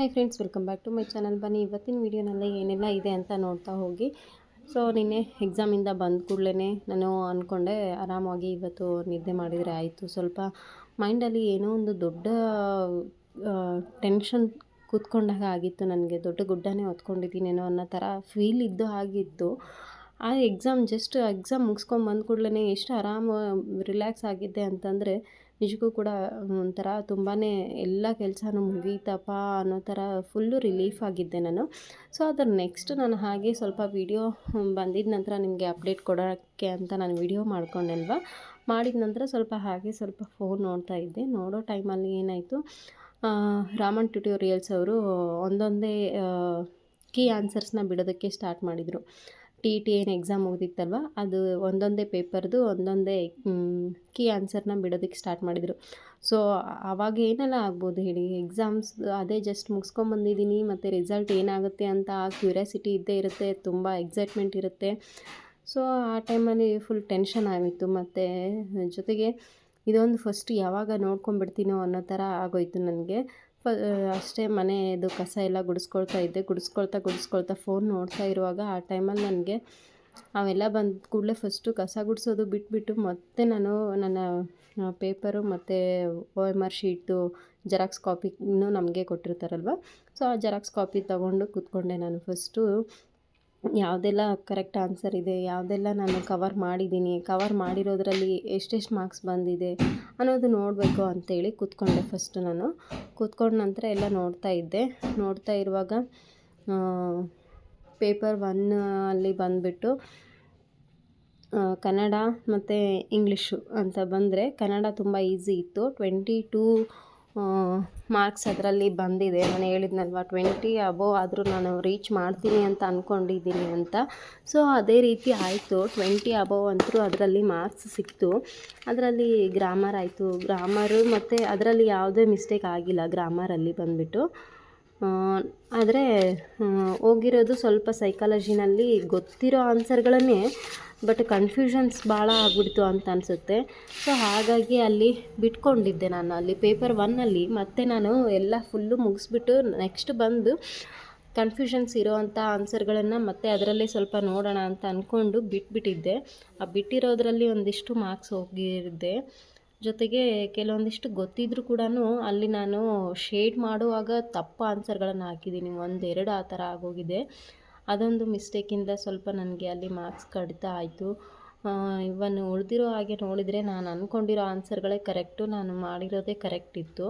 Hi friends welcome back to my channel ಬನ್ನಿ, ಇವತ್ತಿನ ವೀಡಿಯೋನಲ್ಲಿ ಏನೆಲ್ಲ ಇದೆ ಅಂತ ನೋಡ್ತಾ ಹೋಗಿ. ಸೊ ನಿನ್ನೆ ಎಕ್ಸಾಮಿಂದ ಬಂದ ಕೂಡಲೇ ನಾನು ಅಂದ್ಕೊಂಡೆ ಆರಾಮಾಗಿ ಇವತ್ತು ನಿದ್ದೆ ಮಾಡಿದರೆ ಆಯಿತು. ಸ್ವಲ್ಪ ಮೈಂಡಲ್ಲಿ ಏನೋ ಒಂದು ದೊಡ್ಡ ಟೆನ್ಷನ್ ಕೂತ್ಕೊಂಡಾಗ ಆಗಿತ್ತು ನನಗೆ. ದೊಡ್ಡ ಗುಡ್ಡನೇ ಹೊತ್ಕೊಂಡಿದ್ದೀನೇನೋ ಅನ್ನೋ ಥರ ಫೀಲ್ ಇದ್ದು ಆಗಿತ್ತು. ಆ ಎಕ್ಸಾಮ್ ಜಸ್ಟ್ ಎಕ್ಸಾಮ್ ಮುಗಿಸ್ಕೊಂಡು ಬಂದ ಕೂಡಲೇ ಎಷ್ಟು ಆರಾಮ ರಿಲ್ಯಾಕ್ಸ್ ಆಗಿದ್ದೆ ಅಂತಂದರೆ ನಿಜಕ್ಕೂ ಕೂಡ ಒಂಥರ ತುಂಬಾ ಎಲ್ಲ ಕೆಲಸನೂ ಮುಗೀತಪ್ಪ ಅನ್ನೋ ಥರ ಫುಲ್ಲು ರಿಲೀಫ್ ಆಗಿದ್ದೆ ನಾನು. ಸೊ ಅದರ ನೆಕ್ಸ್ಟ್ ನಾನು ಹಾಗೆ ಸ್ವಲ್ಪ ವೀಡಿಯೋ ಬಂದಿದ್ದ ನಂತರ ನಿಮಗೆ ಅಪ್ಡೇಟ್ ಕೊಡೋಕ್ಕೆ ಅಂತ ನಾನು ವೀಡಿಯೋ ಮಾಡ್ಕೊಂಡೆಲ್ವ ಮಾಡಿದ ನಂತರ ಸ್ವಲ್ಪ ಹಾಗೆ ಸ್ವಲ್ಪ ಫೋನ್ ನೋಡ್ತಾ ಇದ್ದೆ. ನೋಡೋ ಟೈಮಲ್ಲಿ ಏನಾಯಿತು? ರಾಮನ್ ಟ್ಯುಟೋರಿಯಲ್ಸ್ ಅವರು ಒಂದೊಂದೇ ಕೀ ಆನ್ಸರ್ಸ್ನ ಬಿಡೋದಕ್ಕೆ ಸ್ಟಾರ್ಟ್ ಮಾಡಿದರು. ಟಿ ಟಿ ಏನು ಎಕ್ಸಾಮ್ ಮುಗಿದಿತ್ತಲ್ವ? ಅದು ಒಂದೊಂದೇ ಪೇಪರ್ದು ಒಂದೊಂದೇ ಕೀ ಆನ್ಸರ್ನ ಬಿಡೋದಕ್ಕೆ ಸ್ಟಾರ್ಟ್ ಮಾಡಿದರು. ಸೊ ಆವಾಗ ಏನೆಲ್ಲ ಆಗ್ಬೋದು ಹೇಳಿ? ಎಕ್ಸಾಮ್ಸ್ ಅದೇ ಜಸ್ಟ್ ಮುಗಿಸ್ಕೊಂಬಂದಿದ್ದೀನಿ ಮತ್ತು ರಿಸಲ್ಟ್ ಏನಾಗುತ್ತೆ ಅಂತ ಆ ಕ್ಯೂರಿಯಾಸಿಟಿ ಇದ್ದೇ ಇರುತ್ತೆ, ತುಂಬ ಎಕ್ಸೈಟ್ಮೆಂಟ್ ಇರುತ್ತೆ. ಸೊ ಆ ಟೈಮಲ್ಲಿ ಫುಲ್ ಟೆನ್ಷನ್ ಆಗಿತ್ತು, ಮತ್ತು ಜೊತೆಗೆ ಇದೊಂದು ಫಸ್ಟ್ ಯಾವಾಗ ನೋಡ್ಕೊಂಬಿಡ್ತೀನೋ ಅನ್ನೋ ಥರ ಆಗೋಯ್ತು ನನಗೆ. ಅಷ್ಟೇ ಮನೆಯದು ಕಸ ಎಲ್ಲ ಗುಡಿಸ್ಕೊಳ್ತಾ ಇದ್ದೆ. ಗುಡಿಸ್ಕೊಳ್ತಾ ಗುಡಿಸ್ಕೊಳ್ತಾ ಫೋನ್ ನೋಡ್ತಾ ಇರುವಾಗ ಆ ಟೈಮಲ್ಲಿ ನನಗೆ ಅವೆಲ್ಲ ಬಂದ ಕೂಡಲೇ ಫಸ್ಟು ಕಸ ಗುಡಿಸೋದು ಬಿಟ್ಬಿಟ್ಟು ಮತ್ತೆ ನಾನು ನನ್ನ ಪೇಪರು ಮತ್ತು O M R sheet xerox ಕಾಪಿನೂ ನಮಗೆ ಕೊಟ್ಟಿರ್ತಾರಲ್ವ? ಸೊ ಆ ಜೆರಾಕ್ಸ್ ಕಾಪಿ ತಗೊಂಡು ಕೂತ್ಕೊಂಡೆ ನಾನು ಫಸ್ಟು ಯಾವುದೆಲ್ಲ ಕರೆಕ್ಟ್ ಆನ್ಸರ್ ಇದೆ, ಯಾವುದೆಲ್ಲ ನಾನು ಕವರ್ ಮಾಡಿದ್ದೀನಿ ಕವರ್ ಮಾಡಿರೋದರಲ್ಲಿ ಎಷ್ಟೆಷ್ಟು ಮಾರ್ಕ್ಸ್ ಬಂದಿದೆ ಅನ್ನೋದು ನೋಡಬೇಕು ಅಂತೇಳಿ ಕೂತ್ಕೊಂಡೆ ಫಸ್ಟ್ ನಾನು. ಕೂತ್ಕೊಂಡ ನಂತರ ಎಲ್ಲ ನೋಡ್ತಾ ಇದ್ದೆ. ನೋಡ್ತಾ ಇರುವಾಗ ಪೇಪರ್ ಒನ್ ಅಲ್ಲಿ ಬಂದುಬಿಟ್ಟು ಕನ್ನಡ ಮತ್ತು ಇಂಗ್ಲೀಷು ಅಂತ ಬಂದರೆ ಕನ್ನಡ ತುಂಬ ಈಸಿ ಇತ್ತು. ಟ್ವೆಂಟಿ ಟೂ ಮಾರ್ಕ್ಸ್ ಅದರಲ್ಲಿ ಬಂದಿದೆ. ನಾನು ಹೇಳಿದ್ನಲ್ವ ಟ್ವೆಂಟಿ ಅಬೋವ್ ಆದರೂ ನಾನು ರೀಚ್ ಮಾಡ್ತೀನಿ ಅಂತ ಅಂದ್ಕೊಂಡಿದ್ದೀನಿ ಅಂತ. ಸೊ ಅದೇ ರೀತಿ ಆಯಿತು. ಟ್ವೆಂಟಿ ಅಬೋವ್ ಅಂತೂ ಅದರಲ್ಲಿ ಮಾರ್ಕ್ಸ್ ಸಿಕ್ತು. ಅದರಲ್ಲಿ ಗ್ರಾಮರ್ ಆಯಿತು. ಗ್ರಾಮರು ಮತ್ತು ಅದರಲ್ಲಿ ಯಾವುದೇ ಮಿಸ್ಟೇಕ್ ಆಗಿಲ್ಲ. ಗ್ರಾಮರಲ್ಲಿ ಬಂದುಬಿಟ್ಟು. ಆದರೆ ಹೋಗಿರೋದು ಸ್ವಲ್ಪ ಸೈಕಾಲಜಿನಲ್ಲಿ ಗೊತ್ತಿರೋ ಆನ್ಸರ್ಗಳನ್ನೇ ಬಟ್ ಕನ್ಫ್ಯೂಷನ್ಸ್ ಭಾಳ ಆಗ್ಬಿಡ್ತು ಅಂತ ಅನಿಸುತ್ತೆ. ಸೊ ಹಾಗಾಗಿ ಅಲ್ಲಿ ಬಿಟ್ಕೊಂಡಿದ್ದೆ ನಾನು. ಅಲ್ಲಿ ಪೇಪರ್ ಒನ್ನಲ್ಲಿ ಮತ್ತೆ ನಾನು ಎಲ್ಲ ಫುಲ್ಲು ಮುಗಿಸ್ಬಿಟ್ಟು ನೆಕ್ಸ್ಟ್ ಬಂದು ಕನ್ಫ್ಯೂಷನ್ಸ್ ಇರೋವಂಥ ಆನ್ಸರ್ಗಳನ್ನು ಮತ್ತೆ ಅದರಲ್ಲೇ ಸ್ವಲ್ಪ ನೋಡೋಣ ಅಂತ ಅಂದ್ಕೊಂಡು ಬಿಟ್ಬಿಟ್ಟಿದ್ದೆ. ಆ ಬಿಟ್ಟಿರೋದ್ರಲ್ಲಿ ಒಂದಿಷ್ಟು ಮಾರ್ಕ್ಸ್ ಹೋಗಿದ್ದೆ. ಜೊತೆಗೆ ಕೆಲವೊಂದಿಷ್ಟು ಗೊತ್ತಿದ್ರೂ ಕೂಡ ಅಲ್ಲಿ ನಾನು ಶೇಡ್ ಮಾಡುವಾಗ ತಪ್ಪು ಆನ್ಸರ್ಗಳನ್ನು ಹಾಕಿದ್ದೀನಿ. ಒಂದೆರಡು ಆ ಥರ ಆಗೋಗಿದೆ. ಅದೊಂದು ಮಿಸ್ಟೇಕಿಂದ ಸ್ವಲ್ಪ ನನಗೆ ಅಲ್ಲಿ ಮಾರ್ಕ್ಸ್ ಕಡಿತ ಆಯಿತು. ಇವನ್ ಉಳಿದಿರೋ ಹಾಗೆ ನೋಡಿದರೆ ನಾನು ಅಂದ್ಕೊಂಡಿರೋ ಆನ್ಸರ್ಗಳೇ ಕರೆಕ್ಟು, ನಾನು ಮಾಡಿರೋದೇ ಕರೆಕ್ಟ್ ಇತ್ತು.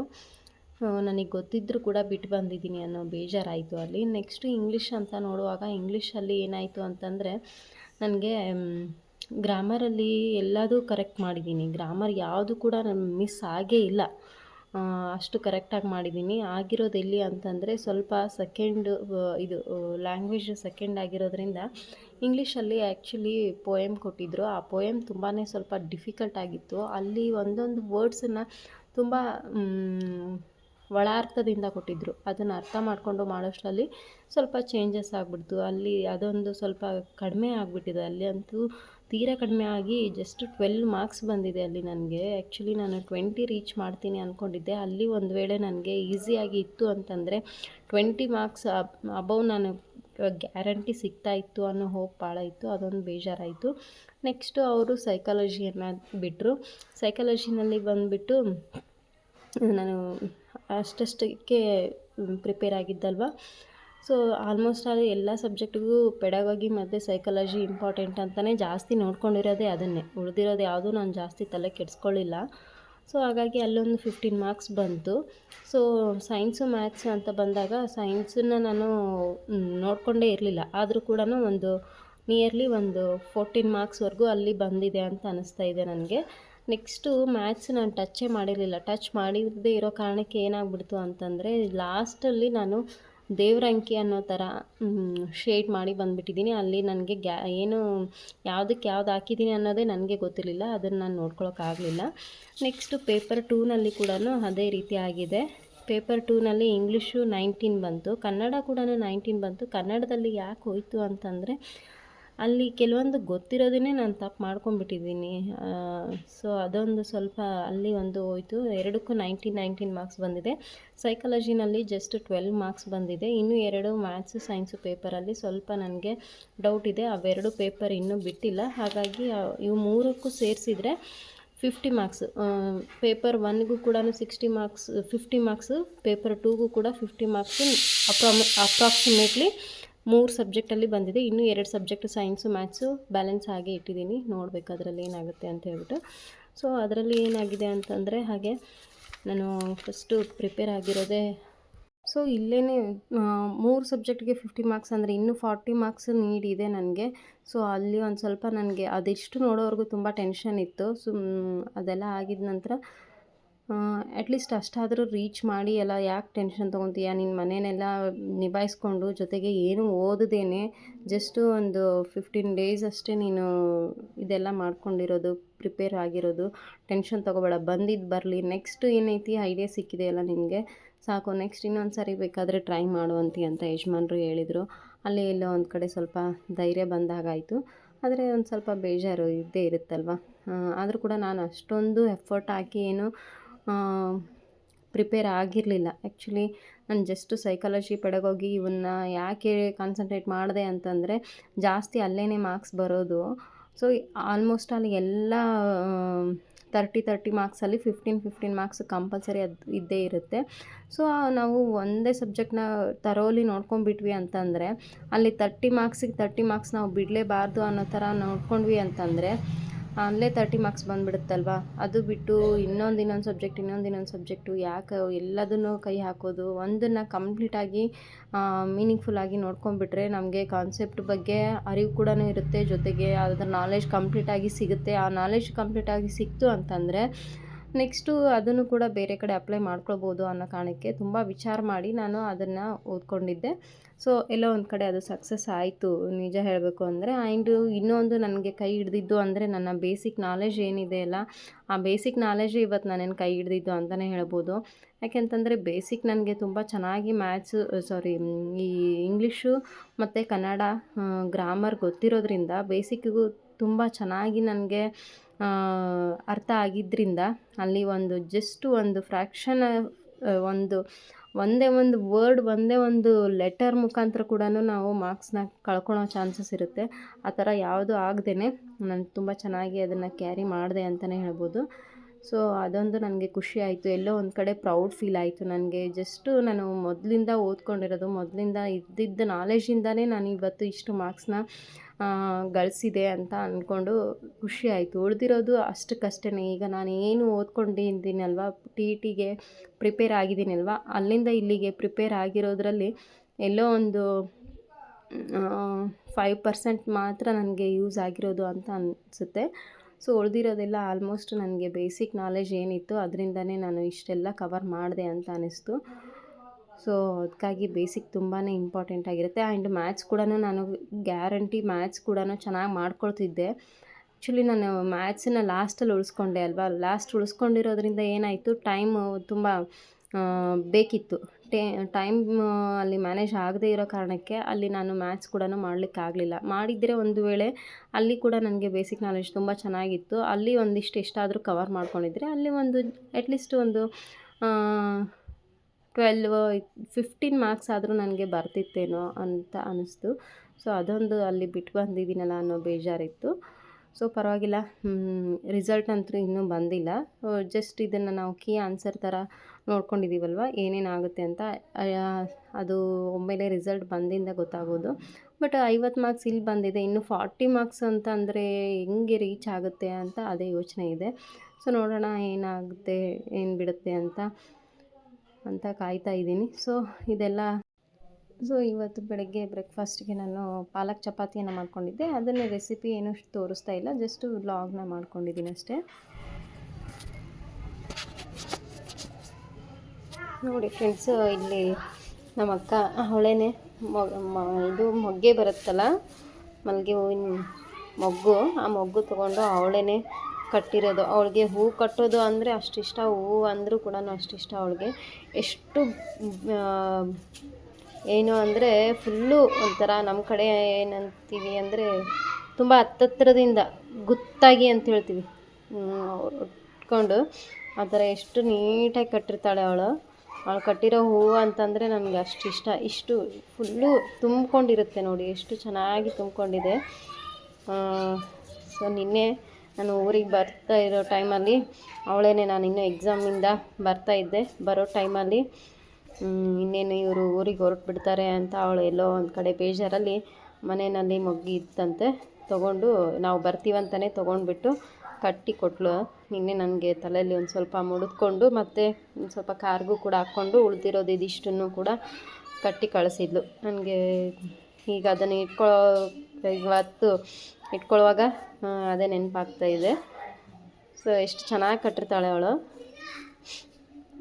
ನನಗೆ ಗೊತ್ತಿದ್ದರೂ ಕೂಡ ಬಿಟ್ಟು ಬಂದಿದ್ದೀನಿ ಅನ್ನೋ ಬೇಜಾರಾಯಿತು ಅಲ್ಲಿ. ನೆಕ್ಸ್ಟು ಇಂಗ್ಲೀಷ್ ಅಂತ ನೋಡುವಾಗ ಇಂಗ್ಲೀಷಲ್ಲಿ ಏನಾಯಿತು ಅಂತಂದರೆ, ನನಗೆ ಗ್ರಾಮರಲ್ಲಿ ಎಲ್ಲದೂ ಕರೆಕ್ಟ್ ಮಾಡಿದ್ದೀನಿ. ಗ್ರಾಮರ್ ಯಾವುದು ಕೂಡ ನಾನು ಮಿಸ್ ಆಗೇ ಇಲ್ಲ. ಅಷ್ಟು ಕರೆಕ್ಟಾಗಿ ಮಾಡಿದ್ದೀನಿ. ಆಗಿರೋದು ಎಲ್ಲಿ ಅಂತಂದರೆ ಸ್ವಲ್ಪ ಸೆಕೆಂಡ್ ಇದು ಲ್ಯಾಂಗ್ವೇಜ್ ಸೆಕೆಂಡ್ ಆಗಿರೋದ್ರಿಂದ ಇಂಗ್ಲೀಷಲ್ಲಿ ಆ್ಯಕ್ಚುಲಿ ಪೋಯಮ್ ಕೊಟ್ಟಿದ್ದರು ಆ ಪೋಯಮ್ ತುಂಬಾ ಸ್ವಲ್ಪ ಡಿಫಿಕಲ್ಟ್ ಆಗಿತ್ತು. ಅಲ್ಲಿ ಒಂದೊಂದು ವರ್ಡ್ಸನ್ನು ತುಂಬ ಒಳಾರ್ಥದಿಂದ ಕೊಟ್ಟಿದ್ದರು ಅದನ್ನು ಅರ್ಥ ಮಾಡಿಕೊಂಡು ಮಾಡೋಷ್ಟರಲ್ಲಿ ಸ್ವಲ್ಪ ಚೇಂಜಸ್ ಆಗಿಬಿಡ್ತು. ಅಲ್ಲಿ ಅದೊಂದು ಸ್ವಲ್ಪ ಕಡಿಮೆ ಆಗಿಬಿಟ್ಟಿದೆ. ಅಲ್ಲಿ ಅಂತೂ ತೀರಾ ಕಡಿಮೆ ಆಗಿ ಜಸ್ಟ್ ಟ್ವೆಲ್ ಮಾರ್ಕ್ಸ್ ಬಂದಿದೆ ಅಲ್ಲಿ ನನಗೆ. ಆ್ಯಕ್ಚುಲಿ ನಾನು ಟ್ವೆಂಟಿ ರೀಚ್ ಮಾಡ್ತೀನಿ ಅಂದ್ಕೊಂಡಿದ್ದೆ ಅಲ್ಲಿ ಒಂದು ವೇಳೆ ನನಗೆ ಈಸಿಯಾಗಿ ಇತ್ತು ಅಂತಂದರೆ ಟ್ವೆಂಟಿ ಮಾರ್ಕ್ಸ್ ಅಬೌವ್ ನಾನು ಗ್ಯಾರಂಟಿ ಸಿಗ್ತಾ ಇತ್ತು ಅನ್ನೋ ಹೋಪ್ ಭಾಳ ಇತ್ತು. ಅದೊಂದು ಬೇಜಾರಾಯಿತು. ನೆಕ್ಸ್ಟು ಅವರು ಸೈಕಾಲಜಿಯನ್ನು ಬಿಟ್ಟರು ಸೈಕಾಲಜಿನಲ್ಲಿ ಬಂದುಬಿಟ್ಟು ನಾನು ಅಷ್ಟಷ್ಟಕ್ಕೆ ಪ್ರಿಪೇರ್ ಆಗಿದ್ದಲ್ವ? ಸೊ ಆಲ್ಮೋಸ್ಟ್ ಆಲ್ ಎಲ್ಲ ಸಬ್ಜೆಕ್ಟಿಗೂ ಪೆಡಾಗಾಗಿ ಮತ್ತು ಸೈಕಾಲಜಿ ಇಂಪಾರ್ಟೆಂಟ್ ಅಂತಲೇ ಜಾಸ್ತಿ ನೋಡ್ಕೊಂಡಿರೋದೇ ಅದನ್ನೇ. ಉಳಿದಿರೋದು ಯಾವುದೂ ನಾನು ಜಾಸ್ತಿ ತಲೆ ಕೆಡಿಸ್ಕೊಳ್ಳಿಲ್ಲ. ಸೊ ಹಾಗಾಗಿ ಅಲ್ಲೊಂದು ಫಿಫ್ಟೀನ್ ಮಾರ್ಕ್ಸ್ ಬಂತು. ಸೊ ಸೈನ್ಸು ಮ್ಯಾಥ್ಸ್ ಅಂತ ಬಂದಾಗ ಸೈನ್ಸನ್ನ ನಾನು ನೋಡಿಕೊಂಡೇ ಇರಲಿಲ್ಲ. ಆದರೂ ಕೂಡ ಒಂದು ನಿಯರ್ಲಿ ಒಂದು ಫೋರ್ಟೀನ್ ಮಾರ್ಕ್ಸ್ವರೆಗೂ ಅಲ್ಲಿ ಬಂದಿದೆ ಅಂತ ಅನ್ನಿಸ್ತಾ ಇದೆ ನನಗೆ. ನೆಕ್ಸ್ಟು ಮ್ಯಾಥ್ಸ್ ನಾನು ಟಚ್ಚೇ ಮಾಡಿರಲಿಲ್ಲ. ಟಚ್ ಮಾಡಿರದೇ ಇರೋ ಕಾರಣಕ್ಕೆ ಏನಾಗ್ಬಿಡ್ತು ಅಂತಂದರೆ ಲಾಸ್ಟಲ್ಲಿ ನಾನು ದೇವ್ರಂಕಿ ಅನ್ನೋ ಥರ ಶೇಡ್ ಮಾಡಿ ಬಂದುಬಿಟ್ಟಿದ್ದೀನಿ. ಅಲ್ಲಿ ನನಗೆ ಗ್ಯಾ, ಏನು ಯಾವುದಕ್ಕೆ ಯಾವ್ದು ಹಾಕಿದ್ದೀನಿ ಅನ್ನೋದೇ ನನಗೆ ಗೊತ್ತಿರಲಿಲ್ಲ. ಅದನ್ನು ನಾನು ನೋಡ್ಕೊಳೋಕ್ಕಾಗಲಿಲ್ಲ ನೆಕ್ಸ್ಟು ಪೇಪರ್ ಟೂನಲ್ಲಿ ಕೂಡ ಅದೇ ರೀತಿ ಆಗಿದೆ. ಪೇಪರ್ ಟೂನಲ್ಲಿ ಇಂಗ್ಲೀಷು ನೈನ್ಟೀನ್ ಬಂತು. ಕನ್ನಡ ಕೂಡ ನೈನ್ಟೀನ್ ಬಂತು. ಕನ್ನಡದಲ್ಲಿ ಯಾಕೆ ಹೋಯಿತು ಅಂತಂದರೆ ಅಲ್ಲಿ ಕೆಲವೊಂದು ಗೊತ್ತಿರೋದನ್ನೇ ನಾನು ತಪ್ಪು ಮಾಡ್ಕೊಂಡ್ಬಿಟ್ಟಿದ್ದೀನಿ. ಸೊ ಅದೊಂದು ಸ್ವಲ್ಪ ಅಲ್ಲಿ ಒಂದು ಹೋಯಿತು. ಎರಡಕ್ಕೂ ನೈನ್ಟೀನ್ ನೈನ್ಟೀನ್ ಮಾರ್ಕ್ಸ್ ಬಂದಿದೆ. ಸೈಕಾಲಜಿನಲ್ಲಿ ಜಸ್ಟ್ ಟ್ವೆಲ್ ಮಾರ್ಕ್ಸ್ ಬಂದಿದೆ. ಇನ್ನು ಎರಡು ಮ್ಯಾಥ್ಸು ಸೈನ್ಸು ಪೇಪರಲ್ಲಿ ಸ್ವಲ್ಪ ನನಗೆ ಡೌಟ್ ಇದೆ. ಅವೆರಡು ಪೇಪರ್ ಇನ್ನೂ ಬಿಟ್ಟಿಲ್ಲ. ಹಾಗಾಗಿ ಇವು ಮೂರಕ್ಕೂ ಸೇರಿಸಿದರೆ ಫಿಫ್ಟಿ ಮಾರ್ಕ್ಸ್ ಪೇಪರ್ ಒನ್ಗೂ ಕೂಡ sixty marks fifty marks paper ಟೂಗೂ ಕೂಡ ಫಿಫ್ಟಿ ಮಾರ್ಕ್ಸು ಅಪ್ರಾಮ್ ಅಪ್ರಾಕ್ಸಿಮೇಟ್ಲಿ ಮೂರು ಸಬ್ಜೆಕ್ಟಲ್ಲಿ ಬಂದಿದೆ. ಇನ್ನೂ ಎರಡು ಸಬ್ಜೆಕ್ಟ್ ಸೈನ್ಸು ಮ್ಯಾಥ್ಸು ಬ್ಯಾಲೆನ್ಸ್ ಹಾಗೆ ಇಟ್ಟಿದ್ದೀನಿ. ನೋಡಬೇಕು ಅದರಲ್ಲಿ ಏನಾಗುತ್ತೆ ಅಂತ ಹೇಳ್ಬಿಟ್ಟು. ಸೊ ಅದರಲ್ಲಿ ಏನಾಗಿದೆ ಅಂತಂದರೆ ಹಾಗೆ ನಾನು ಫಸ್ಟು ಪ್ರಿಪೇರ್ ಆಗಿರೋದೇ ಸೊ ಇಲ್ಲೇ ಮೂರು ಸಬ್ಜೆಕ್ಟ್ಗೆ ಫಿಫ್ಟಿ ಮಾರ್ಕ್ಸ್ ಅಂದರೆ ಇನ್ನೂ ಫಾರ್ಟಿ ಮಾರ್ಕ್ಸ್ ನೀಡಿದೆ ನನಗೆ. ಸೊ ಅಲ್ಲಿ ಒಂದು ಸ್ವಲ್ಪ ನನಗೆ ಅದೆಷ್ಟು ನೋಡೋವರೆಗೂ ತುಂಬ ಟೆನ್ಷನ್ ಇತ್ತು. ಸೊ ಅದೆಲ್ಲ ಆಗಿದ ನಂತರ ಅಟ್ಲೀಸ್ಟ್ ಅಷ್ಟಾದರೂ ರೀಚ್ ಮಾಡಿ ಎಲ್ಲ ಯಾಕೆ ಟೆನ್ಷನ್ ತೊಗೊತೀಯ? ನಿನ್ನ ಮನೆಯನ್ನೆಲ್ಲ ನಿಭಾಯಿಸ್ಕೊಂಡು ಜೊತೆಗೆ ಏನು ಓದದೇನೆ? ಜಸ್ಟು ಒಂದು ಫಿಫ್ಟೀನ್ ಡೇಸ್ ಅಷ್ಟೇ ನೀನು ಇದೆಲ್ಲ ಮಾಡ್ಕೊಂಡಿರೋದು ಪ್ರಿಪೇರ್ ಆಗಿರೋದು. ಟೆನ್ಷನ್ ತೊಗೋಬೇಡ ಬಂದಿದ್ದು ಬರಲಿ. ನೆಕ್ಸ್ಟ್ ಏನೈತಿ ಐಡಿಯಾ ಸಿಕ್ಕಿದೆ ಅಲ್ಲ ನಿನಗೆ? ಸಾಕು ನೆಕ್ಸ್ಟ್ ಇನ್ನೊಂದು ಸಾರಿ ಬೇಕಾದರೆ ಟ್ರೈ ಮಾಡುವಂತಿ ಅಂತ ಯಜಮಾನ್ರು ಹೇಳಿದರು. ಅಲ್ಲಿ ಎಲ್ಲೋ ಒಂದು ಕಡೆ ಸ್ವಲ್ಪ ಧೈರ್ಯ ಬಂದಾಗಾಯಿತು. ಆದರೆ ಒಂದು ಸ್ವಲ್ಪ ಬೇಜಾರು ಇದ್ದೇ ಇರುತ್ತಲ್ವ? ಆದರೂ ಕೂಡ ನಾನು ಅಷ್ಟೊಂದು ಎಫರ್ಟ್ ಹಾಕಿ ಏನು ಪ್ರಿಪೇರ್ ಆಗಿರಲಿಲ್ಲ. ಆ್ಯಕ್ಚುಲಿ ನಾನು ಜಸ್ಟ್ ಸೈಕಾಲಜಿ ಪೆಡಗೋಗಿ ಇವನ್ನ ಯಾಕೆ ಕಾನ್ಸಂಟ್ರೇಟ್ ಮಾಡಿದೆ ಅಂತಂದರೆ, ಜಾಸ್ತಿ ಅಲ್ಲೇ ಮಾರ್ಕ್ಸ್ ಬರೋದು. ಸೊ ಆಲ್ಮೋಸ್ಟ್ ಅಲ್ಲಿ ಎಲ್ಲ ತರ್ಟಿ ತರ್ಟಿ ಮಾರ್ಕ್ಸಲ್ಲಿ ಫಿಫ್ಟೀನ್ ಫಿಫ್ಟೀನ್ ಮಾರ್ಕ್ಸ್ ಕಂಪಲ್ಸರಿ ಅದು ಇದ್ದೇ ಇರುತ್ತೆ. ಸೊ ನಾವು ಒಂದೇ ಸಬ್ಜೆಕ್ಟ್ನ ತರೋಲಿ ನೋಡ್ಕೊಂಡ್ಬಿಟ್ವಿ ಅಂತಂದರೆ, ಅಲ್ಲಿ ತರ್ಟಿ ಮಾರ್ಕ್ಸಿಗೆ ತರ್ಟಿ ಮಾರ್ಕ್ಸ್ ನಾವು ಬಿಡಲೇಬಾರ್ದು ಅನ್ನೋ ಥರ ನೋಡ್ಕೊಂಡ್ವಿ ಅಂತಂದರೆ ಅಲ್ಲೇ ತರ್ಟಿ ಮಾರ್ಕ್ಸ್ ಬಂದುಬಿಡುತ್ತಲ್ವ? ಅದು ಬಿಟ್ಟು ಇನ್ನೊಂದು ಇನ್ನೊಂದು ಸಬ್ಜೆಕ್ಟ್ ಇನ್ನೊಂದು ಇನ್ನೊಂದು ಸಬ್ಜೆಕ್ಟು ಯಾಕೆ ಎಲ್ಲದನ್ನು ಕೈ ಹಾಕೋದು? ಒಂದನ್ನು ಕಂಪ್ಲೀಟಾಗಿ ಮೀನಿಂಗ್ಫುಲ್ಲಾಗಿ ನೋಡ್ಕೊಂಡ್ಬಿಟ್ರೆ ನಮಗೆ ಕಾನ್ಸೆಪ್ಟ್ ಬಗ್ಗೆ ಅರಿವು ಕೂಡ ಇರುತ್ತೆ. ಜೊತೆಗೆ ಅದರ ನಾಲೆಜ್ ಕಂಪ್ಲೀಟಾಗಿ ಸಿಗುತ್ತೆ. ಆ ನಾಲೆಜ್ ಕಂಪ್ಲೀಟಾಗಿ ಸಿಕ್ತು ಅಂತಂದರೆ ನೆಕ್ಸ್ಟು ಅದನ್ನು ಕೂಡ ಬೇರೆ ಕಡೆ ಅಪ್ಲೈ ಮಾಡ್ಕೊಳ್ಬೋದು ಅನ್ನೋ ಕಾರಣಕ್ಕೆ ತುಂಬ ವಿಚಾರ ಮಾಡಿ ನಾನು ಅದನ್ನು ಓದ್ಕೊಂಡಿದ್ದೆ. ಸೊ, ಎಲ್ಲೋ ಒಂದು ಕಡೆ ಅದು ಸಕ್ಸಸ್ ಆಯಿತು, ನಿಜ ಹೇಳಬೇಕು ಅಂದರೆ. ಆ್ಯಂಡು ಇನ್ನೊಂದು ನನಗೆ ಕೈ ಹಿಡಿದಿದ್ದು ಅಂದರೆ ನನ್ನ ಬೇಸಿಕ್ ನಾಲೆಜ್ ಏನಿದೆ ಅಲ್ಲ, ಆ ಬೇಸಿಕ್ ನಾಲೆಜೇ ಇವತ್ತು ನಾನೇನು ಕೈ ಹಿಡಿದಿದ್ದು ಅಂತಲೇ ಹೇಳ್ಬೋದು. ಯಾಕೆಂತಂದರೆ ಬೇಸಿಕ್ ನನಗೆ ತುಂಬ ಚೆನ್ನಾಗಿ ಮ್ಯಾಥ್ಸು ಸಾರಿ, ಈ ಇಂಗ್ಲೀಷು ಮತ್ತು ಕನ್ನಡ ಗ್ರಾಮರ್ ಗೊತ್ತಿರೋದ್ರಿಂದ ಬೇಸಿಕ್ಕಿಗೂ ತುಂಬ ಚೆನ್ನಾಗಿ ನನಗೆ ಅರ್ಥ ಆಗಿದ್ದರಿಂದ ಅಲ್ಲಿ ಒಂದು ಜಸ್ಟ್ ಒಂದು ಫ್ರ್ಯಾಕ್ಷನ್ ಒಂದು, ಒಂದೇ ಒಂದು ವರ್ಡ್ ಒಂದೇ ಒಂದು ಲೆಟರ್ ಮುಖಾಂತರ ಕೂಡ ನಾವು ಮಾರ್ಕ್ಸ್ನ ಕಳ್ಕೊಳ್ಳೋ ಚಾನ್ಸಸ್ ಇರುತ್ತೆ. ಆ ಥರ ಯಾವುದು ಆಗದೇ ನಾನು ತುಂಬ ಚೆನ್ನಾಗಿ ಅದನ್ನು ಕ್ಯಾರಿ ಮಾಡಿದೆ ಅಂತಲೇ ಹೇಳ್ಬೋದು. ಸೊ ಅದೊಂದು ನನಗೆ ಖುಷಿ ಆಯಿತು. ಎಲ್ಲೋ ಒಂದು ಕಡೆ ಪ್ರೌಡ್ ಫೀಲ್ ಆಯಿತು ನನಗೆ. ಜಸ್ಟು ನಾನು ಮೊದಲಿಂದ ಓದ್ಕೊಂಡಿರೋದು, ಮೊದಲಿಂದ ಇದ್ದಿದ್ದ ನಾಲೆಜಿಂದನೇ ನಾನು ಇವತ್ತು ಇಷ್ಟು ಮಾರ್ಕ್ಸ್ನ ಗಳಿಸಿದೆ ಅಂತ ಅಂದ್ಕೊಂಡು ಖುಷಿ ಆಯಿತು. ಉಳಿದಿರೋದು ಅಷ್ಟಕ್ಕಷ್ಟೇ ಈಗ ನಾನು ಏನು ಓದ್ಕೊಂಡಿದ್ದೀನಲ್ವ ಟಿ ಟಿಗೆ ಪ್ರಿಪೇರ್ ಆಗಿದ್ದೀನಲ್ವ, ಅಲ್ಲಿಂದ ಇಲ್ಲಿಗೆ ಪ್ರಿಪೇರ್ ಆಗಿರೋದ್ರಲ್ಲಿ ಎಲ್ಲೋ ಒಂದು ಫೈವ್ ಪರ್ಸೆಂಟ್ ಮಾತ್ರ ನನಗೆ ಯೂಸ್ ಆಗಿರೋದು ಅಂತ ಅನಿಸುತ್ತೆ. ಸೊ ಉಳಿದಿರೋದೆಲ್ಲ ಆಲ್ಮೋಸ್ಟ್ ನನಗೆ ಬೇಸಿಕ್ ನಾಲೆಜ್ ಏನಿತ್ತು, ಅದರಿಂದನೇ ನಾನು ಇಷ್ಟೆಲ್ಲ ಕವರ್ ಮಾಡಿದೆ ಅಂತ ಅನ್ನಿಸ್ತು ಸೊ ಅದಕ್ಕಾಗಿ ಬೇಸಿಕ್ ತುಂಬಾ ಇಂಪಾರ್ಟೆಂಟ್ ಆಗಿರುತ್ತೆ. ಆ್ಯಂಡ್ ಮ್ಯಾಥ್ಸ್ ಕೂಡ ನಾನು ಗ್ಯಾರಂಟಿ ಮ್ಯಾಥ್ಸ್ ಕೂಡ ಚೆನ್ನಾಗಿ ಮಾಡ್ಕೊಳ್ತಿದ್ದೆ. ಆ್ಯಕ್ಚುಲಿ ನಾನು ಮ್ಯಾಥ್ಸನ್ನ ಲಾಸ್ಟಲ್ಲಿ ಉಳಿಸ್ಕೊಂಡೆ ಅಲ್ವಾ? ಲಾಸ್ಟ್ ಉಳಿಸ್ಕೊಂಡಿರೋದ್ರಿಂದ ಏನಾಯಿತು? ಟೈಮ್ ತುಂಬ ಬೇಕಿತ್ತು. ಟೇ, ಟೈಮ್ ಅಲ್ಲಿ ಮ್ಯಾನೇಜ್ ಆಗದೇ ಇರೋ ಕಾರಣಕ್ಕೆ ಅಲ್ಲಿ ನಾನು ಮ್ಯಾಥ್ಸ್ ಕೂಡ ಮಾಡಲಿಕ್ಕಾಗಲಿಲ್ಲ. ಮಾಡಿದರೆ ಒಂದು ವೇಳೆ ಅಲ್ಲಿ ಕೂಡ ನನಗೆ ಬೇಸಿಕ್ ನಾಲೆಜ್ ತುಂಬ ಚೆನ್ನಾಗಿತ್ತು. ಅಲ್ಲಿ ಒಂದಿಷ್ಟು ಎಷ್ಟಾದರೂ ಕವರ್ ಮಾಡ್ಕೊಂಡಿದ್ರೆ ಅಲ್ಲಿ ಒಂದು, ಅಟ್ಲೀಸ್ಟ್ ಒಂದು ಟ್ವೆಲ್ವ್, ಫಿಫ್ಟೀನ್ ಮಾರ್ಕ್ಸ್ ಆದರೂ ನನಗೆ ಬರ್ತಿತ್ತೇನೋ ಅಂತ ಅನ್ನಿಸ್ತು ಸೊ, ಅದೊಂದು ಅಲ್ಲಿ ಬಿಟ್ಟು ಬಂದಿದ್ದೀನಲ್ಲ ಅನ್ನೋ ಬೇಜಾರಿತ್ತು. ಸೊ, ಪರವಾಗಿಲ್ಲ. ರಿಸಲ್ಟ್ ಅಂತೂ ಇನ್ನೂ ಬಂದಿಲ್ಲ. ಜಸ್ಟ್ ಇದನ್ನು ನಾವು ಕೀ ಆನ್ಸರ್ ಥರ ನೋಡ್ಕೊಂಡಿದ್ದೀವಲ್ವ ಏನೇನಾಗುತ್ತೆ ಅಂತ. ಅದು ಒಮ್ಮೆಲೆ ರಿಸಲ್ಟ್ ಬಂದಿಂದ ಗೊತ್ತಾಗೋದು. ಬಟ್ ಐವತ್ತು ಮಾರ್ಕ್ಸ್ ಇಲ್ಲಿ ಬಂದಿದೆ. ಇನ್ನು ಫಾರ್ಟಿ ಮಾರ್ಕ್ಸ್ ಅಂತ ಅಂದರೆ ಹೆಂಗೆ ರೀಚ್ ಆಗುತ್ತೆ ಅಂತ ಅದೇ ಯೋಚನೆ ಇದೆ. ಸೊ ನೋಡೋಣ ಏನಾಗುತ್ತೆ, ಏನು ಬಿಡುತ್ತೆ ಅಂತ. ಅಂತ ಕಾಯ್ತಾ ಇದ್ದೀನಿ. ಸೊ ಇದೆಲ್ಲ ಸೊ ಇವತ್ತು ಬೆಳಗ್ಗೆ ಬ್ರೇಕ್ಫಾಸ್ಟ್ಗೆ ನಾನು ಪಾಲಕ್ ಚಪಾತಿಯನ್ನು ಮಾಡ್ಕೊಂಡಿದ್ದೆ. ಅದನ್ನೇ ರೆಸಿಪಿ ಏನೂ ತೋರಿಸ್ತಾ ಇಲ್ಲ ಜಸ್ಟು ವ್ಲಾಗ್ನ ಮಾಡ್ಕೊಂಡಿದ್ದೀನಿ ಅಷ್ಟೇ. ನೋಡಿ ಫ್ರೆಂಡ್ಸು ಇಲ್ಲಿ ನಮ್ಮ ಅಕ್ಕ ಅವಳೇನೆ ಇದು ಮೊಗ್ಗೆ ಬರುತ್ತಲ್ಲ ಮಲ್ಲಿಗೆ ಹೂವಿನ ಮೊಗ್ಗು, ಆ ಮೊಗ್ಗು ತೊಗೊಂಡು ಅವಳೇನೆ ಕಟ್ಟಿರೋದು. ಅವಳಿಗೆ ಹೂ ಕಟ್ಟೋದು ಅಂದರೆ ಅಷ್ಟಿಷ್ಟ ಹೂವು ಅಂದರೂ ಕೂಡ ಅಷ್ಟಿಷ್ಟ ಅವಳಿಗೆ. ಎಷ್ಟು ಏನು ಅಂದರೆ ಫುಲ್ಲು ಒಂಥರ ನಮ್ಮ ಕಡೆ ಏನಂತೀವಿ ಅಂದರೆ ತುಂಬ ಹತ್ತತ್ರದಿಂದ ಗುತ್ತಾಗಿ ಅಂತ ಹೇಳ್ತೀವಿ. ಉಟ್ಕೊಂಡು ಆ ಥರ ಎಷ್ಟು ನೀಟಾಗಿ ಕಟ್ಟಿರ್ತಾಳೆ ಅವಳು. ಅವಳು ಕಟ್ಟಿರೋ ಹೂವು ಅಂತಂದರೆ ನನಗೆ ಅಷ್ಟು ಇಷ್ಟ ಇಷ್ಟು ಫುಲ್ಲು ತುಂಬ್ಕೊಂಡಿರುತ್ತೆ ನೋಡಿ, ಎಷ್ಟು ಚೆನ್ನಾಗಿ ತುಂಬ್ಕೊಂಡಿದೆ. ಸೊ ನಿನ್ನೆ ನಾನು ಊರಿಗೆ ಬರ್ತಾ ಇರೋ ಟೈಮಲ್ಲಿ ಅವಳೇನೆ ನಾನು ಇನ್ನೂ ಎಕ್ಸಾಮಿಂದ ಬರ್ತಾ ಇದ್ದೆ. ಬರೋ ಟೈಮಲ್ಲಿ ಇನ್ನೇನು ಇವರು ಊರಿಗೆ ಹೊರಟು ಬಿಡ್ತಾರೆ ಅಂತ ಅವಳು ಎಲ್ಲೋ ಒಂದು ಕಡೆ ಬೇಜಾರಲ್ಲಿ ಮನೆಯಲ್ಲಿ ಮೊಗ್ಗಿ ಇತ್ತಂತೆ ತೊಗೊಂಡು ನಾವು ಬರ್ತೀವಂತಲೇ ತೊಗೊಂಡ್ಬಿಟ್ಟು ಕಟ್ಟಿ ಕೊಟ್ಟಳು ನಿನ್ನೆ ನನಗೆ ತಲೆಯಲ್ಲಿ ಒಂದು ಸ್ವಲ್ಪ ಮುಡಿದ್ಕೊಂಡು ಮತ್ತು ಒಂದು ಸ್ವಲ್ಪ ಕಾರ್ಗೂ ಕೂಡ ಹಾಕ್ಕೊಂಡು ಉಳಿದಿರೋದು ಇದಿಷ್ಟನ್ನು ಕೂಡ ಕಟ್ಟಿ ಕಳಿಸಿದ್ಲು. ನನಗೆ ಈಗ ಅದನ್ನು ಇಟ್ಕೊಳ್ಳೋ ಇವತ್ತು ಇಟ್ಕೊಳ್ಳುವಾಗ ಅದೇ ನೆನಪಾಗ್ತಾ ಇದೆ. ಸೊ ಎಷ್ಟು ಚೆನ್ನಾಗಿ ಕಟ್ಟಿರ್ತಾಳೆ ಅವಳು.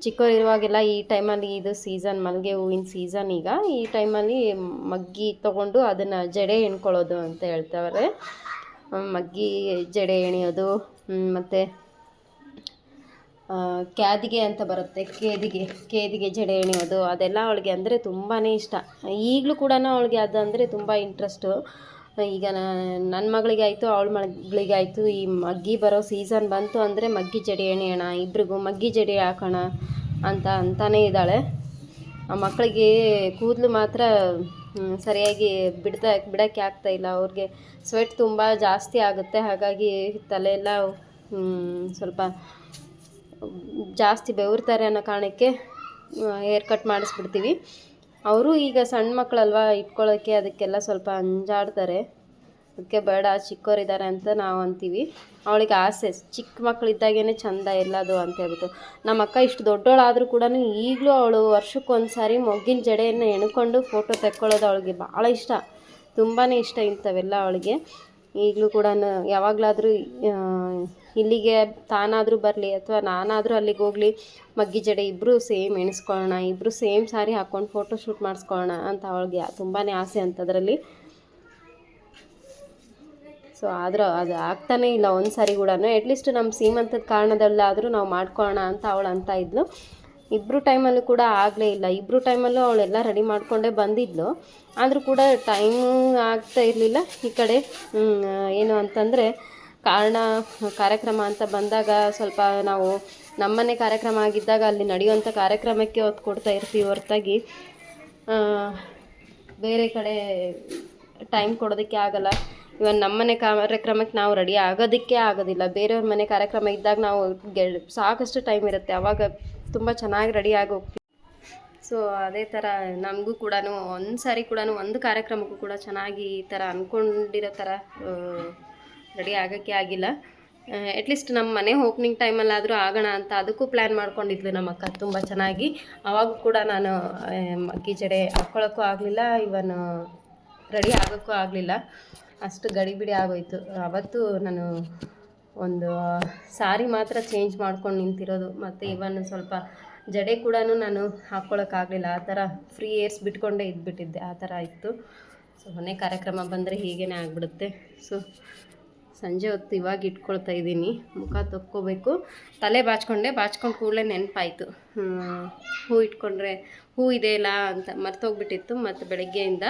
ಚಿಕ್ಕವರಿರುವಾಗೆಲ್ಲ ಈ ಟೈಮಲ್ಲಿ ಇದು ಸೀಸನ್ ಮಲ್ಲಿಗೆ ಹೂವಿನ ಸೀಸನ್ ಈಗ. ಈ ಟೈಮಲ್ಲಿ ಮಗ್ಗಿ ತೊಗೊಂಡು ಅದನ್ನು ಜಡೆ ಎಣ್ಕೊಳ್ಳೋದು ಅಂತ ಹೇಳ್ತಾವ್ರೆ. ಮಗ್ಗಿ ಜಡೆ ಎಣಿಯೋದು ಮತ್ತು ಕ್ಯಾದಿಗೆ ಅಂತ ಬರುತ್ತೆ. ಕೇದಿಗೆ ಕೇದಿಗೆ ಜಡೆ ಎಣಿಯೋದು ಅದೆಲ್ಲ ಅವಳಿಗೆ ಅಂದರೆ ತುಂಬಾ ಇಷ್ಟ. ಈಗಲೂ ಕೂಡ ಅವಳಿಗೆ ಅದು ಅಂದರೆ ತುಂಬ ಇಂಟ್ರೆಸ್ಟು ಈಗ ನನ್ನ ಮಗಳಿಗೆ ಆಯಿತು ಅವಳ ಮಗಳಿಗೆ ಆಯಿತು ಈ ಮಗ್ಗಿ ಬರೋ ಸೀಸನ್ ಬಂತು ಅಂದರೆ ಮಗ್ಗಿ ಜಡಿ ಎಣೆಯೋಣ ಇಬ್ರಿಗೂ ಮಗ್ಗಿ ಜಡಿ ಹಾಕೋಣ ಅಂತ ಅಂತಾನೇ ಇದ್ದಾಳೆ. ಆ ಮಕ್ಕಳಿಗೆ ಕೂದಲು ಮಾತ್ರ ಸರಿಯಾಗಿ ಬಿಡ್ತಾ, ಬಿಡೋಕ್ಕೆ ಆಗ್ತಾ ಇಲ್ಲ. ಅವ್ರಿಗೆ ಸ್ವೆಟ್ ತುಂಬ ಜಾಸ್ತಿ ಆಗುತ್ತೆ. ಹಾಗಾಗಿ ತಲೆಯೆಲ್ಲ ಸ್ವಲ್ಪ ಜಾಸ್ತಿ ಬೆವರ್ತಾರೆ ಅನ್ನೋ ಕಾರಣಕ್ಕೆ ಹೇರ್ ಕಟ್ ಮಾಡಿಸ್ಬಿಡ್ತೀವಿ. ಅವರು ಈಗ ಸಣ್ಣ ಮಕ್ಕಳಲ್ವ ಇಟ್ಕೊಳ್ಳೋಕ್ಕೆ ಅದಕ್ಕೆಲ್ಲ ಸ್ವಲ್ಪ ಅಂಜಾಡ್ತಾರೆ. ಅದಕ್ಕೆ ಬೇಡ ಚಿಕ್ಕವರಿದ್ದಾರೆ ಅಂತ ನಾವು ಅಂತೀವಿ. ಅವಳಿಗೆ ಆಸೆ, ಚಿಕ್ಕ ಮಕ್ಕಳಿದ್ದಾಗೇ ಚಂದ ಎಲ್ಲದು ಅಂತ ಹೇಳ್ಬಿಟ್ಟು. ನಮ್ಮ ಅಕ್ಕ ಇಷ್ಟು ದೊಡ್ಡವಳಾದರೂ ಕೂಡ ಈಗಲೂ ಅವಳು ವರ್ಷಕ್ಕೊಂದು ಸಾರಿ ಮೊಗ್ಗಿನ ಜಡೆಯನ್ನು ಎಣ್ಕೊಂಡು ಫೋಟೋ ತೆಕ್ಕೊಳ್ಳೋದು ಅವಳಿಗೆ ಭಾಳ ಇಷ್ಟ. ತುಂಬಾ ಇಷ್ಟ ಇಂಥವೆಲ್ಲ ಅವಳಿಗೆ. ಈಗಲೂ ಕೂಡ ಯಾವಾಗಲಾದರೂ ಇಲ್ಲಿಗೆ ತಾನಾದರೂ ಬರಲಿ ಅಥವಾ ನಾನಾದರೂ ಅಲ್ಲಿಗೆ ಹೋಗಲಿ, ಮಗ್ಗಿ ಜಡೆ ಇಬ್ಬರೂ ಸೇಮ್ ಎಣಿಸ್ಕೊಳ್ಳೋಣ ಇಬ್ಬರು ಸೇಮ್ ಸಾರಿ ಹಾಕ್ಕೊಂಡು ಫೋಟೋ ಶೂಟ್ ಮಾಡಿಸ್ಕೊಳ್ಳೋಣ ಅಂತ ಅವಳಿಗೆ ತುಂಬಾ ಆಸೆ ಅಂಥದ್ರಲ್ಲಿ. ಸೊ ಆದರೂ ಅದು ಆಗ್ತಾನೇ ಇಲ್ಲ ಒಂದು ಸಾರಿ ಕೂಡ ಅಟ್ಲೀಸ್ಟ್ ನಮ್ಮ ಸೀಮಂತದ ಕಾರಣದಲ್ಲಾದರೂ ನಾವು ಮಾಡ್ಕೊಳ್ಳೋಣ ಅಂತ ಅವಳು ಅಂತ ಇದ್ಲು. ಇಬ್ಬರು ಟೈಮಲ್ಲೂ ಕೂಡ ಆಗಲೇ ಇಲ್ಲ. ಇಬ್ಬರು ಟೈಮಲ್ಲೂ ಅವಳೆಲ್ಲ ರೆಡಿ ಮಾಡಿಕೊಂಡೇ ಬಂದಿದ್ಲು. ಆದರೂ ಕೂಡ ಟೈಮ್ ಆಗ್ತಾ ಇರಲಿಲ್ಲ. ಈ ಕಡೆ ಏನು ಅಂತಂದರೆ, ಕಾರಣ, ಕಾರ್ಯಕ್ರಮ ಅಂತ ಬಂದಾಗ ಸ್ವಲ್ಪ ನಾವು ನಮ್ಮನೆ ಕಾರ್ಯಕ್ರಮ ಆಗಿದ್ದಾಗ ಅಲ್ಲಿ ನಡೆಯುವಂಥ ಕಾರ್ಯಕ್ರಮಕ್ಕೆ ಒತ್ತು ಕೊಡ್ತಾ ಇರ್ತೀವಿ ಹೊರತಾಗಿ. ಬೇರೆ ಕಡೆ ಟೈಮ್ ಕೊಡೋದಕ್ಕೆ ಆಗಲ್ಲ. ಇವನ್ ನಮ್ಮನೆ ಕಾರ್ಯಕ್ರಮಕ್ಕೆ ನಾವು ರೆಡಿ ಆಗೋದಕ್ಕೆ ಆಗೋದಿಲ್ಲ. ಬೇರೆಯವ್ರ ಮನೆ ಕಾರ್ಯಕ್ರಮ ಇದ್ದಾಗ ನಾವು ಸಾಕಷ್ಟು ಟೈಮ್ ಇರುತ್ತೆ. ಅವಾಗ ತುಂಬ ಚೆನ್ನಾಗಿ ರೆಡಿ ಆಗಿ ಹೋಗ್ತೀವಿ. ಸೊ ಅದೇ ಥರ ನಮಗೂ ಕೂಡ ಒಂದು ಸಾರಿ ಕೂಡ ಒಂದು ಕಾರ್ಯಕ್ರಮಕ್ಕೂ ಕೂಡ ಚೆನ್ನಾಗಿ ಈ ಥರ ಅಂದ್ಕೊಂಡಿರೋ ಥರ ರೆಡಿ ಆಗೋಕ್ಕೆ ಆಗಿಲ್ಲ. ಅಟ್ಲೀಸ್ಟ್ ನಮ್ಮ ಮನೆ ಓಪ್ನಿಂಗ್ ಟೈಮಲ್ಲಾದರೂ ಆಗೋಣ ಅಂತ ಅದಕ್ಕೂ ಪ್ಲ್ಯಾನ್ ಮಾಡ್ಕೊಂಡಿದ್ಲು ನಮ್ಮ ಅಕ್ಕ ತುಂಬ ಚೆನ್ನಾಗಿ. ಅವಾಗ ಕೂಡ ನಾನು ಮಕ್ಕಿ ಜಡೆ ಹಾಕ್ಕೊಳ್ಳೋಕ್ಕೂ ಆಗಲಿಲ್ಲ. ಇವನ್ ರೆಡಿ ಆಗೋಕ್ಕೂ ಆಗಲಿಲ್ಲ. ಅಷ್ಟು ಗಡಿಬಿಡಿ ಆಗೋಯ್ತು. ಅವತ್ತು ನಾನು ಒಂದು ಸಾರಿ ಮಾತ್ರ ಚೇಂಜ್ ಮಾಡ್ಕೊಂಡು ನಿಂತಿರೋದು. ಮತ್ತು ಇವನ್ ಸ್ವಲ್ಪ ಜಡೆ ಕೂಡ ನಾನು ಹಾಕ್ಕೊಳಕ್ಕಾಗಲಿಲ್ಲ ಆ ಥರ ಫ್ರೀ ಏರ್ಸ್ ಬಿಟ್ಕೊಂಡೇ ಇದ್ಬಿಟ್ಟಿದ್ದೆ. ಆ ಥರ ಇತ್ತು. ಸೊ ಮನೆ ಕಾರ್ಯಕ್ರಮ ಬಂದರೆ ಹೀಗೇ ಆಗಿಬಿಡುತ್ತೆ. ಸೊ ಸಂಜೆ ಹೊತ್ತು ಇವಾಗ ಇಟ್ಕೊಳ್ತಾ ಇದ್ದೀನಿ. ಮುಖ ತೊಕ್ಕೋಬೇಕು. ತಲೆ ಬಾಚ್ಕೊಂಡೆ. ಬಾಚ್ಕೊಂಡು ಕೂಡಲೇ ನೆನಪಾಯಿತು. ಹೂ ಇಟ್ಕೊಂಡ್ರೆ ಹೂ ಇದೆಯಲ್ಲ ಅಂತ ಮರ್ತೋಗ್ಬಿಟ್ಟಿತ್ತು. ಮತ್ತು ಬೆಳಗ್ಗೆಯಿಂದ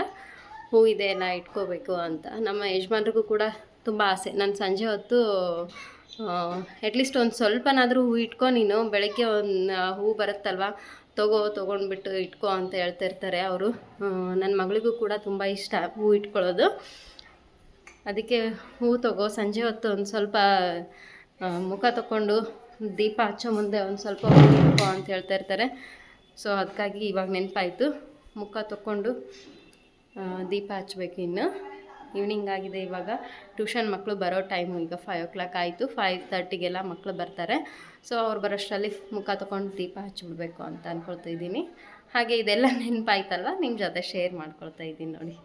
ಹೂ ಇದೆ ಎಲ್ಲ ಇಟ್ಕೋಬೇಕು ಅಂತ. ನಮ್ಮ ಯಜಮಾನ್ರಿಗೂ ಕೂಡ ತುಂಬ ಆಸೆ. ನಾನು ಸಂಜೆ ಹೊತ್ತು ಅಟ್ಲೀಸ್ಟ್ ಒಂದು ಸ್ವಲ್ಪನಾದರೂ ಹೂ ಇಟ್ಕೊ ನೀನು. ಬೆಳಗ್ಗೆ ಒಂದು ಹೂ ಬರುತ್ತಲ್ವ? ತಗೋ, ತೊಗೊಂಡ್ಬಿಟ್ಟು ಇಟ್ಕೋ ಅಂತ ಹೇಳ್ತಾ ಇರ್ತಾರೆ ಅವರು. ನನ್ನ ಮಗಳಿಗೂ ಕೂಡ ತುಂಬ ಇಷ್ಟ ಹೂ ಇಟ್ಕೊಳ್ಳೋದು. ಅದಕ್ಕೆ ಹೂ ತಗೋ. ಸಂಜೆ ಹೊತ್ತು ಒಂದು ಸ್ವಲ್ಪ ಮುಖ ತಗೊಂಡು ದೀಪ ಹಚ್ಚೋ ಮುಂದೆ ಒಂದು ಸ್ವಲ್ಪ ಹೂ ಇಟ್ಕೋ ಅಂತ ಹೇಳ್ತಾ ಇರ್ತಾರೆ. ಸೊ, ಅದಕ್ಕಾಗಿ ಇವಾಗ ನೆನಪಾಯಿತು. ಮುಖ ತಗೊಂಡು ದೀಪ ಹಚ್ಬೇಕು ಇನ್ನು. ಈವ್ನಿಂಗ್ ಆಗಿದೆ ಇವಾಗ. ಟ್ಯೂಷನ್ ಮಕ್ಕಳು ಬರೋ ಟೈಮು ಈಗ ಫೈವ್ ಓ ಕ್ಲಾಕ್ ಆಯಿತು. ಫೈವ್ ತರ್ಟಿಗೆಲ್ಲ ಮಕ್ಕಳು ಬರ್ತಾರೆ. ಸೊ ಅವ್ರು ಬರೋಷ್ಟರಲ್ಲಿ ಮುಖ ತೊಗೊಂಡು ದೀಪ ಹಚ್ಚಿಬಿಡ್ಬೇಕು ಅಂತ ಅಂದ್ಕೊಳ್ತಾ ಇದ್ದೀನಿ. ಹಾಗೆ ಇದೆಲ್ಲ ನೆನಪಾಯ್ತಲ್ಲ ನಿಮ್ಮ ಜೊತೆ ಶೇರ್ ಮಾಡ್ಕೊಳ್ತಾ ಇದ್ದೀನಿ ನೋಡಿ.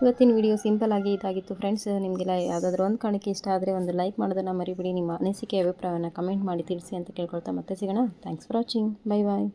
ಇವತ್ತಿನ ವಿಡಿಯೋ ಸಿಂಪಲ್ ಆಗಿ ಇದಾಗಿತ್ತು ಫ್ರೆಂಡ್ಸ್ ನಿಮಗೆಲ್ಲ ಯಾವುದಾದ್ರೂ ಒಂದು ಕಾಣಿಕೆ ಇಷ್ಟ ಆದರೆ ಒಂದು ಲೈಕ್ ಮಾಡೋದನ್ನು ಮರಿಬಿಡಿ. ನಿಮ್ಮ ಅನಿಸಿಕೆ, ಅಭಿಪ್ರಾಯವನ್ನು ಕಮೆಂಟ್ ಮಾಡಿ ತಿಳಿಸಿ ಅಂತ ಕೇಳ್ಕೊಳ್ತಾ ಮತ್ತೆ ಸಿಗೋಣ. Thanks for watching bye bye